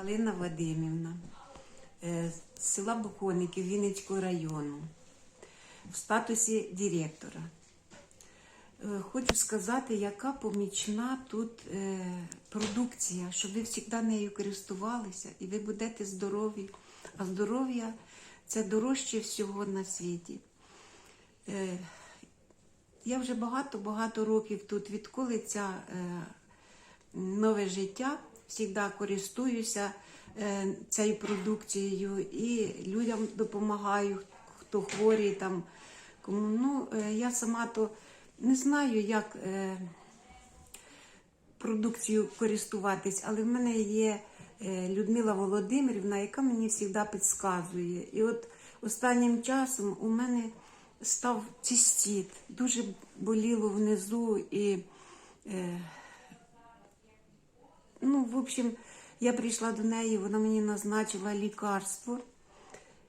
Галина Вадимівна е, з села Бухоників Вінницького району в статусі директора. Е, Хочу сказати, яка помічна тут е, продукція, щоб ви завжди нею користувалися і ви будете здорові. А здоров'я це дорожче всього на світі. Я вже багато-багато років тут, відколи ця е, нове життя, завжди користуюся е, цією продукцією і людям допомагаю, хто хворий там. Кому, ну, е, я сама то не знаю, як е, продукцією користуватись, але в мене є Людмила Володимирівна, яка мені завжди підказує. І от останнім часом у мене став цистит, дуже боліло внизу і. Ну, в общем, я прийшла до неї, вона мені назначила лікарство.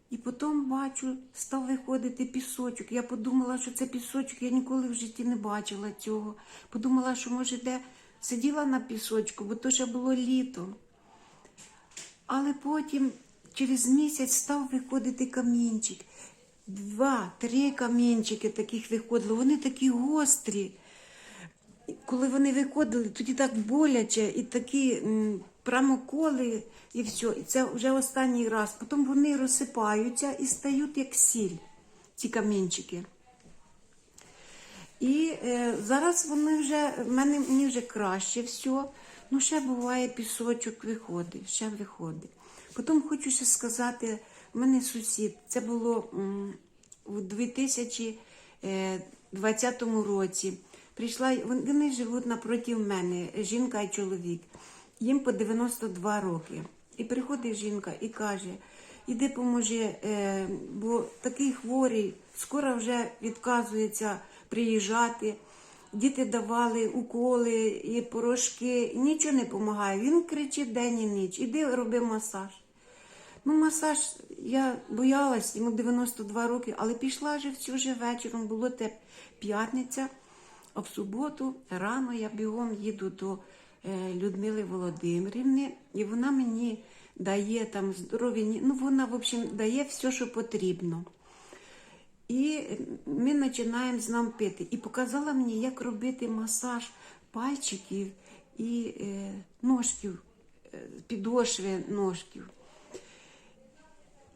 І потім бачу, став виходити пісочок. Я подумала, що це пісочок, я ніколи в житті не бачила цього. Подумала, що може де сиділа на пісочку, бо то ще було літо. Але потім через місяць став виходити камінчик. Два-три камінчики таких виходило. Вони такі гострі. Коли вони виходили, тоді так боляче і такі м, прямо коли, і все. І це вже останній раз. Потім вони розсипаються і стають як сіль, ці камінчики. І е, зараз вони вже, в мене мені вже краще все. Ну, ще буває пісочок виходить, ще виходить. Потім хочу ще сказати, в мене сусід, це було м, у 2020 році. Прийшла, вони живуть напроти мене, жінка і чоловік. Їм по 92 роки. І приходить жінка і каже: іди поможи, е, бо такий хворий, скоро вже відказується приїжджати. Діти давали уколи і порошки, нічого не допомагає. Він кричить день і ніч, іди роби масаж. Ну, масаж, я боялась, йому 92 роки, але пішла же всю же вечором, було те п'ятниця, а в суботу рано я бігом їду до е, Людмили Володимирівни, і вона мені дає там здорові, ну вона, в общем, дає все, що потрібно. І ми починаємо з ним пити. І показала мені, як робити масаж пальчиків і е, ножків, е, підошви ножків.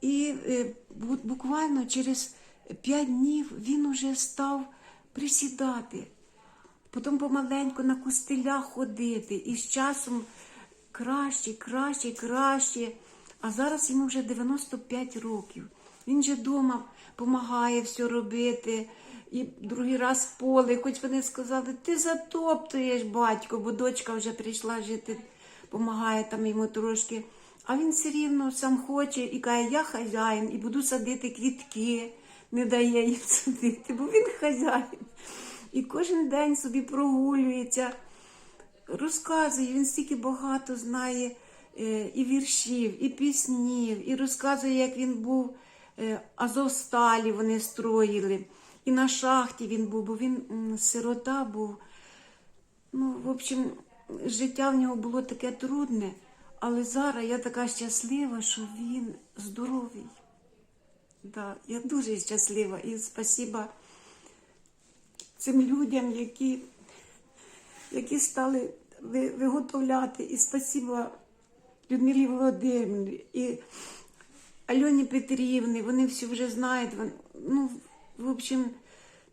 І буквально через 5 днів він уже став присідати, потім помаленьку на костилях ходити, і з часом краще, краще, краще. А зараз йому вже 95 років. Він же вдома допомагає все робити. І другий раз поле, хоч вони сказали, ти затоптуєш батько, бо дочка вже прийшла жити, допомагає там йому трошки. А він все рівно сам хоче і каже, я хазяїн і буду садити квітки, не дає їм садити, бо він хазяїн. І кожен день собі прогулюється, розказує, він стільки багато знає е, і віршів, і піснів, і розказує, як він був е, Азовсталі вони строїли. І на шахті він був, бо він сирота був. Ну, в общем, життя в нього було таке трудне, але зараз я така щаслива, що він здоровий. Да, я дуже щаслива і спасіба цим людям, які, які стали ви- виготовляти. І спасіба Людмилі Володимирівні і Альоні Петрівні, вони всі вже знають. вон- Ну, в общем,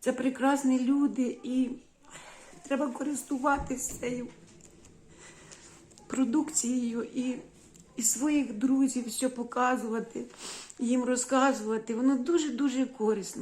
це прекрасні люди і треба користуватися цією продукцією і, і своїх друзів все показувати, їм розказувати. Воно дуже-дуже корисно.